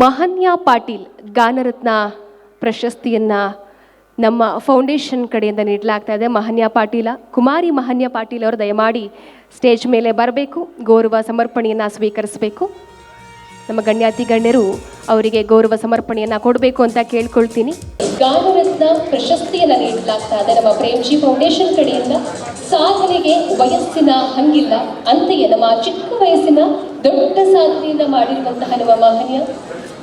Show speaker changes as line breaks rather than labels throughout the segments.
ಮಹನ್ಯ ಪಾಟೀಲ್ ಗಾನರತ್ನ ಪ್ರಶಸ್ತಿಯನ್ನು ನಮ್ಮ ಫೌಂಡೇಶನ್ ಕಡೆಯಿಂದ ನೀಡಲಾಗ್ತಾ ಇದೆ. ಮಹನ್ಯ ಪಾಟೀಲ, ಕುಮಾರಿ ಮಹನ್ಯ ಪಾಟೀಲ್ ಅವರು ದಯಮಾಡಿ ಸ್ಟೇಜ್ ಮೇಲೆ ಬರಬೇಕು, ಗೌರವ ಸಮರ್ಪಣೆಯನ್ನು ಸ್ವೀಕರಿಸಬೇಕು. ನಮ್ಮ ಗಣ್ಯಾತಿ ಗಣ್ಯರು ಅವರಿಗೆ ಗೌರವ ಸಮರ್ಪಣೆಯನ್ನು ಕೊಡಬೇಕು ಅಂತ ಕೇಳ್ಕೊಳ್ತೀನಿ. ಗಾನರತ್ನ ಪ್ರಶಸ್ತಿಯನ್ನು ನೀಡಲಾಗ್ತಾ ಇದೆ ನಮ್ಮ ಪ್ರೇಮ್ಜಿ ಫೌಂಡೇಶನ್ ಕಡೆಯಿಂದ. ಸಾಧನೆಗೆ ವಯಸ್ಸಿನ ಹಂಗಿಲ್ಲ, ಅಂತೆಯೇ ನಮ್ಮ ಚಿಕ್ಕ ವಯಸ್ಸಿನ ದೊಡ್ಡ ಸಾಧನೆಯನ್ನ ಮಾಡಿರುವಂತಹ ನಮ್ಮ ಮಹನೀಯ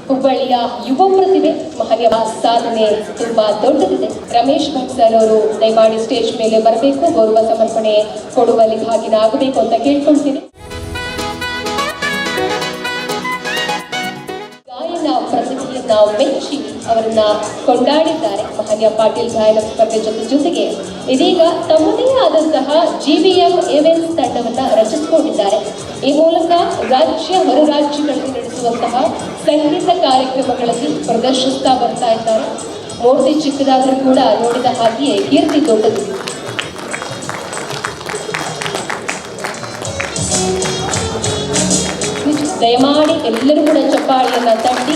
ಹುಬ್ಬಳ್ಳಿಯ ಯುವ ಪ್ರತಿಭೆ, ಮಹನೀಯ ಸಾಧನೆ ತುಂಬಾ ದೊಡ್ಡದಿದೆ. ರಮೇಶ್ ಭಟ್ ಸರ್ ಅವರು ದಯಮಾಡಿ ಸ್ಟೇಜ್ ಮೇಲೆ ಬರಬೇಕು, ಗೌರವ ಸಮರ್ಪಣೆ ಕೊಡುವಲ್ಲಿ ಭಾಗಿನ ಆಗಬೇಕು ಅಂತ ಕೇಳ್ಕೊಳ್ತೀನಿ. ಗಾಯನ ಪ್ರತಿಭೆಯನ್ನ ಮೆಚ್ಚಿ ಅವರನ್ನ ಕೊಂಡಾಡಿದ್ದಾರೆ. ಮಹನೀಯ ಪಾಟೀಲ್ ಗಾಯನ ಸ್ಪರ್ಧೆ ಜೊತೆ ಜೊತೆಗೆ ಇದೀಗ ತಮ್ಮದೇ ಆದಂತಹ ಜಿಬಿಎಂ ಎವೆನ್ಸ್ ತಂಡವನ್ನ ರಚಿಸಿಕೊಂಡಿದ್ದಾರೆ. ಈ ಮೂಲಕ ರಾಜ್ಯ ಹೊರ ರಾಜ್ಯಗಳಲ್ಲಿ ನಡೆಸುವಂತಹ ಸಂಗೀತ ಕಾರ್ಯಕ್ರಮಗಳಲ್ಲಿ ಪ್ರದರ್ಶಿಸ್ತಾ ಬರ್ತಾ ಇದ್ದಾರೆ. ಮೂರ್ತಿ ಚಿಕ್ಕದಾದರೂ ಕೂಡ ನೋಡಿದ ಹಾಗೆಯೇ ಕೀರ್ತಿ ದೊಡ್ಡದು ದಯಮಾಡಿ ಎಲ್ಲರೂ ಕೂಡ ಚಪ್ಪಾಳಿಯನ್ನು ತಟ್ಟಿ.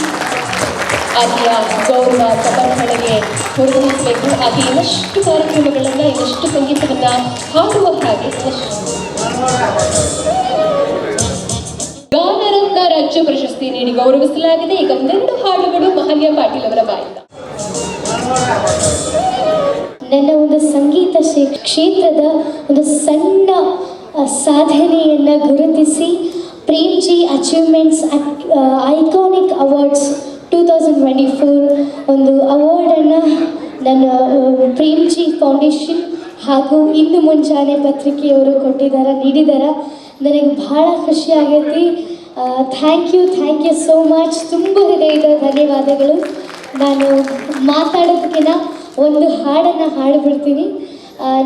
ಆಕೆಯ ಗೌರವ ಸಮರ್ಪಣೆಗೆ ಹೊರಡಿಸಬೇಕು ಆಕೆ ಇನ್ನಷ್ಟು ಕಾರ್ಯಕ್ರಮಗಳನ್ನು, ಇನ್ನಷ್ಟು ಸಂಗೀತವನ್ನ ಹಾಡುವ ಹಾಗೆ ಗಾನರತ್ನ ರಾಜ್ಯ ಪ್ರಶಸ್ತಿ ನೀಡಿ ಗೌರವಿಸಲಾಗಿದೆ. ಈಗ ಒಂದೆರಡು ಹಾಡುಗಳು ಮಹನ್ಯ ಪಾಟೀಲ್ ಅವರ ಬಾಯಿಂದ.
ನನ್ನ ಒಂದು ಸಂಗೀತ ಕ್ಷೇತ್ರದ ಒಂದು ಸಣ್ಣ ಸಾಧನೆಯನ್ನು ಗುರುತಿಸಿ, Premji achievements iconic awards two thousand twenty four ಒಂದು ಅವಾರ್ಡನ್ನು ನನ್ನ ಪ್ರೇಮ್ಜಿ ಫೌಂಡೇಶನ್ ಹಾಗೂ ಇಂದು ಮುಂಜಾನೆ ಪತ್ರಿಕೆಯವರು ಕೊಟ್ಟಿದ್ದಾರೆ ನೀಡಿದ್ದಾರೆ ನನಗೆ ಭಾಳ ಖುಷಿ ಆಗೈತಿ. Thank you thank you so much ತುಂಬ ಹೃದಯದ ಧನ್ಯವಾದಗಳು. ನಾನು ಮಾತಾಡೋದಕ್ಕಿಂತ ಒಂದು ಹಾಡನ್ನು ಹಾಡಿಬಿಡ್ತೀನಿ.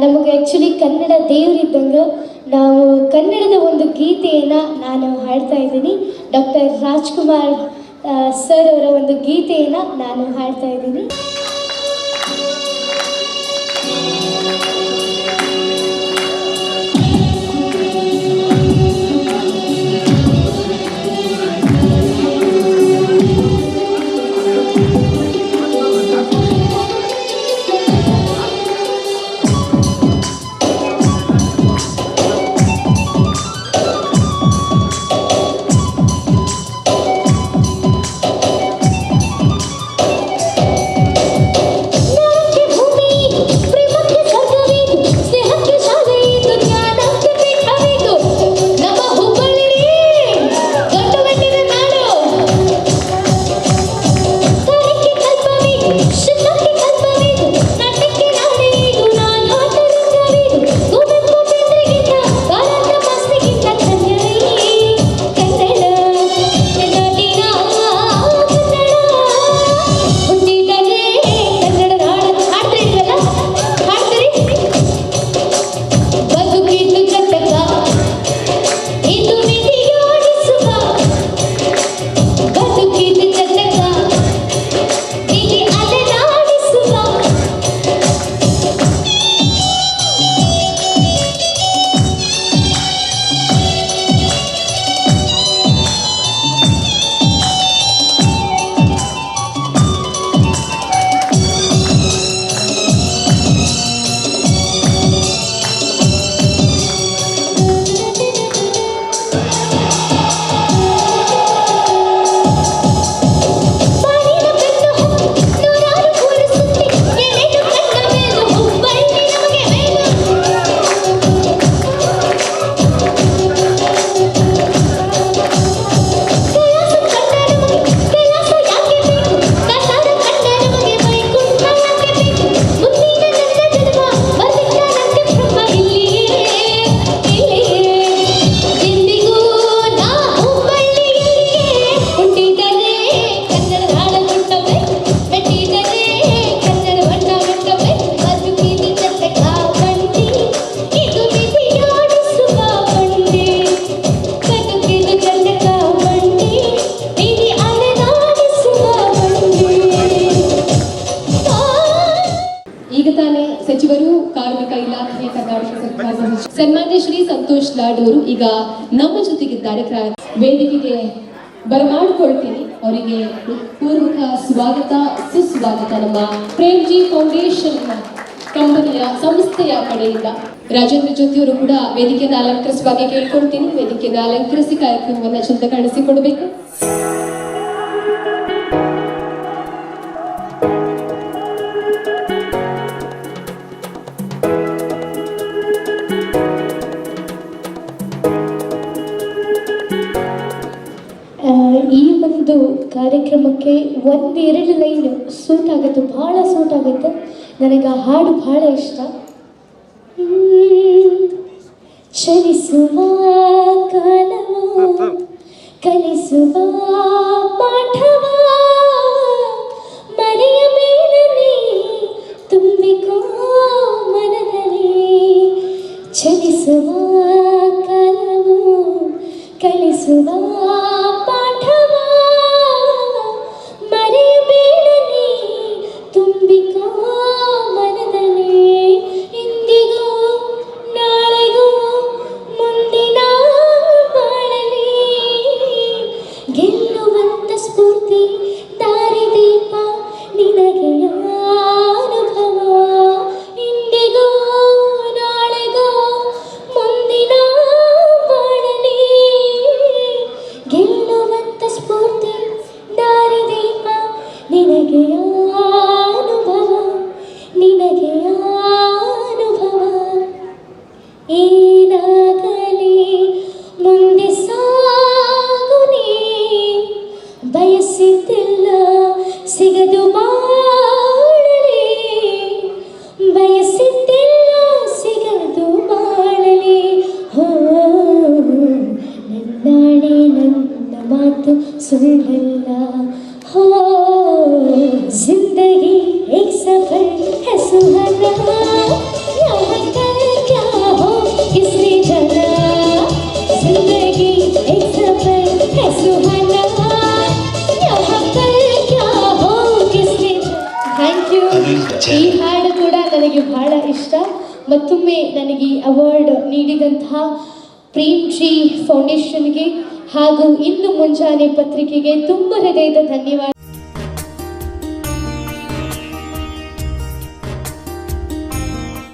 ನಮಗೆ ಆ್ಯಕ್ಚುಲಿ ಕನ್ನಡ ದೇವರಿದ್ದಂಗೆ ನಾವು ಕನ್ನಡದ ಒಂದು ಗೀತೆಯನ್ನು ನಾನು ಹಾಡ್ತಾ ಇದ್ದೀನಿ. ಡಾಕ್ಟರ್ ರಾಜ್ಕುಮಾರ್ ಸರ್ ಅವರ ಒಂದು ಗೀತೆಯನ್ನು ನಾನು ಹಾಡ್ತಾ ಇದ್ದೀನಿ.
ಸನ್ಮಾನ್ಯ ಶ್ರೀ ಸಂತೋಷ್ ಲಾಡ್ ಅವರು ಈಗ ನಮ್ಮ ಜೊತೆಗಿದ್ದಾರೆ. ವೇದಿಕೆಗೆ ಬರಮಾಡಿಕೊಳ್ತೀನಿ. ಅವರಿಗೆ ಪೂರ್ವಕ ಸ್ವಾಗತ, ಸುಸ್ವಾಗತ ನಮ್ಮ ಪ್ರೇಮ್ಜಿ ಫೌಂಡೇಶನ್ ಕಂಪನಿಯ ಸಂಸ್ಥೆಯ ಕಡೆಯಿಂದ. ರಾಜೇಂದ್ರ ಜ್ಯೋತಿಯವರು ಕೂಡ ವೇದಿಕೆಯನ್ನು ಅಲಂಕರಿಸುವಾಗ ಕೇಳ್ಕೊಳ್ತೀನಿ. ವೇದಿಕೆಯನ್ನು ಅಲಂಕರಿಸಿ ಕಾರ್ಯಕ್ರಮವನ್ನು ಚಂದ ಕಾಣಿಸಿಕೊಡ್ಬೇಕು
ಈ ಒಂದು ಕಾರ್ಯಕ್ರಮಕ್ಕೆ ಒಂದೆರಡು ಲೈನ್ ಸೂಟ್ ಆಗುತ್ತೆ ಭಾಳ ಸೂಟ್ ಆಗುತ್ತೆ ನನಗೆ ಆ ಹಾಡು ಭಾಳ ಇಷ್ಟ. ಚಲಿಸುವ ಕಾಲವು ಕಲಿಸುವ ಪಾಠವ, ಮನೆಯ ಮೇಲನೆ ತುಂಬಿಕೋ ಮನದಲ್ಲಿ ಚಲಿಸುವ ಕಾಲವು ಕಲಿಸುವ ಮಾತು ಸುಳ್ಳಲ್ಲ हो जिंदगी एक सफर है सुहाना यहाँ कर क्या हो किसने जाना जिंदगी एक सफर है सुहाना यहाँ कर क्या हो किसने ಥ್ಯಾಂಕ್ ಯು ಈ ಹಾಡು ಕೂಡ ನನಗೆ ಬಹಳ ಇಷ್ಟ ಮತ್ತೊಮ್ಮೆ ನನಗೆ ಈ ಅವಾರ್ಡ್ ನೀಡಿದಂತಹ ಪ್ರೇಮ್ ಜಿ ಫೌಂಡೇಶನ್ಗೆ ಹಾಗೂ ಇಂದು ಮುಂಜಾನೆ ಪತ್ರಿಕೆಗೆ ತುಂಬ ಹೃದಯದ ಧನ್ಯವಾದ